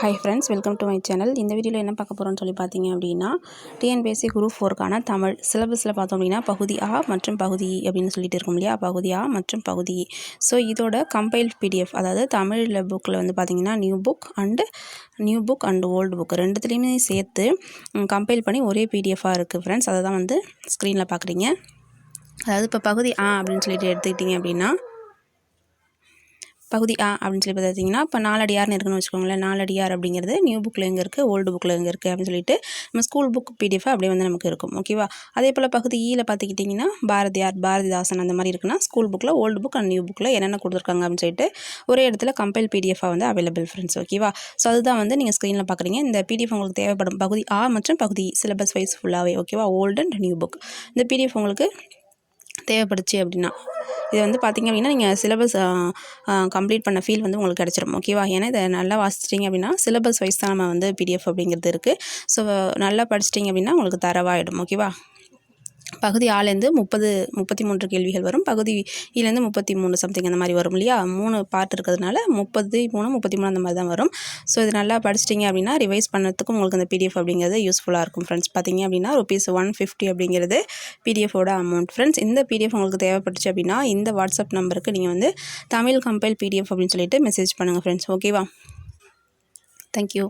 Hi friends welcome to my channel இந்த வீடியோவில் என்ன பார்க்க போகிறோம்னு சொல்லி பார்த்தீங்க அப்படின்னா டிஎன்பிஎஸ்சி குரூப் ஃபோருக்கான தமிழ் சிலபஸில் பார்த்தோம் அப்படின்னா பகுதி ஆ மற்றும் பகுதி e அப்படின்னு சொல்லிட்டு இருக்கும் இல்லையா? பகுதி ஆ மற்றும் பகுதி e. ஸோ இதோட கம்பைல்ட் பிடிஎஃப் அதாவது தமிழில் புக்கில் வந்து பார்த்தீங்கன்னா new book and new book and old book ரெண்டுத்துலேயுமே சேர்த்து கம்பைல் பண்ணி ஒரே பிடிஎஃபாக இருக்குது ஃப்ரெண்ட்ஸ் அதை தான் வந்து ஸ்க்ரீனில் பார்க்குறீங்க. அதாவது இப்போ பகுதி ஆ அப்படின்னு சொல்லிட்டு எடுத்துக்கிட்டிங்க அப்படின்னா பகுதி ஆ அப்படின்னு சொல்லி பார்த்தீங்கன்னா இப்போ நாலடியார்னு இருக்குன்னு வச்சுக்கோங்களேன். நாலடியார் அப்படிங்கிறது நியூ புக்கில் எங்கே இருக்குது ஓல்டு புக்கில் எங்கே இருக்குது அப்படின்னு சொல்லிட்டு நம்ம ஸ்கூல் புக் பிடிஎஃப் அப்படியே வந்து நமக்கு இருக்கும். ஓகேவா அதே போல் பகுதி e ஈயில் பார்த்துக்கிட்டிங்கன்னா பாரதியார் பாரதிதாசன் அந்த மாதிரி இருக்குன்னா ஸ்கூல் புக்கில் ஓல்டு புக் அண்ட் நியூ புக்கில் என்னென்ன கொடுத்துருக்காங்க அப்படின்னு சொல்லிட்டு ஒரே இடத்துல கம்பைல் பிடிஎஃபாக வந்து அவைலபிள் ஃப்ரெண்ட்ஸ் ஓகேவா ஸோ அதுதான் வந்து நீங்கள் ஸ்க்ரீனில் பார்க்குறீங்க. இந்த பிடிஎஃப் உங்களுக்கு தேவைப்படும் பகுதி ஆ மற்றும் பகுதி சிலபஸ் வைஸ் ஃபுல்லாகவே ஓகேவா ஓல்டு அண்ட் நியூ புக் இந்த பிடிஎஃப் உங்களுக்கு தேவைப்படுச்சு அப்படின்னா. இது வந்து பார்த்திங்க அப்படின்னா நீங்கள் சிலபஸ் கம்ப்ளீட் பண்ண ஃபீல் வந்து உங்களுக்கு கிடச்சிரும். ஓகேவா ஏன்னா இதை நல்லா வாசிச்சிட்டிங்க அப்படின்னா சிலபஸ் வைஸ் தான் நம்ம வந்து பிடிஎஃப் அப்படிங்கிறது இருக்குது ஸோ நல்லா படிச்சிட்டிங்க அப்படின்னா உங்களுக்கு தரவாயிடும். ஓகேவா பகுதி ஆலேருந்து முப்பது முப்பத்தி மூன்று கேள்விகள் வரும். பகுதி இலேருந்து முப்பத்தி மூணு சம்திங் அந்த மாதிரி வரும் இல்லையா? மூணு பார்ட் இருக்கிறதுனால முப்பது மூணு முப்பத்தி மூணு அந்த மாதிரி தான் வரும். ஸோ இது நல்லா படிச்சிட்டிங்க அப்படின்னா ரிவைஸ் பண்ணுறதுக்கும் உங்களுக்கு அந்த பிடிஎஃப் அப்படிங்கிறது யூஸ்ஃபுல்லாக இருக்கும் ஃப்ரெண்ட்ஸ் பார்த்தீங்க அப்படின்னா ருபீஸ் ஒன் ஃபிஃப்டி அப்படிங்கிறது பிடிஎஃபோட அமௌண்ட் ஃப்ரெண்ட்ஸ் இந்த பிடிஎஃப் உங்களுக்கு தேவைப்பட்டுச்சு அப்படின்னா இந்த வாட்ஸ்அப் நம்பருக்கு நீங்கள் வந்து தமிழ் கம்பைல் பிடிஎஃப் அப்படின்னு சொல்லிட்டு மெசேஜ் பண்ணுங்கள் ஃப்ரெண்ட்ஸ் ஓகேவா தேங்க்யூ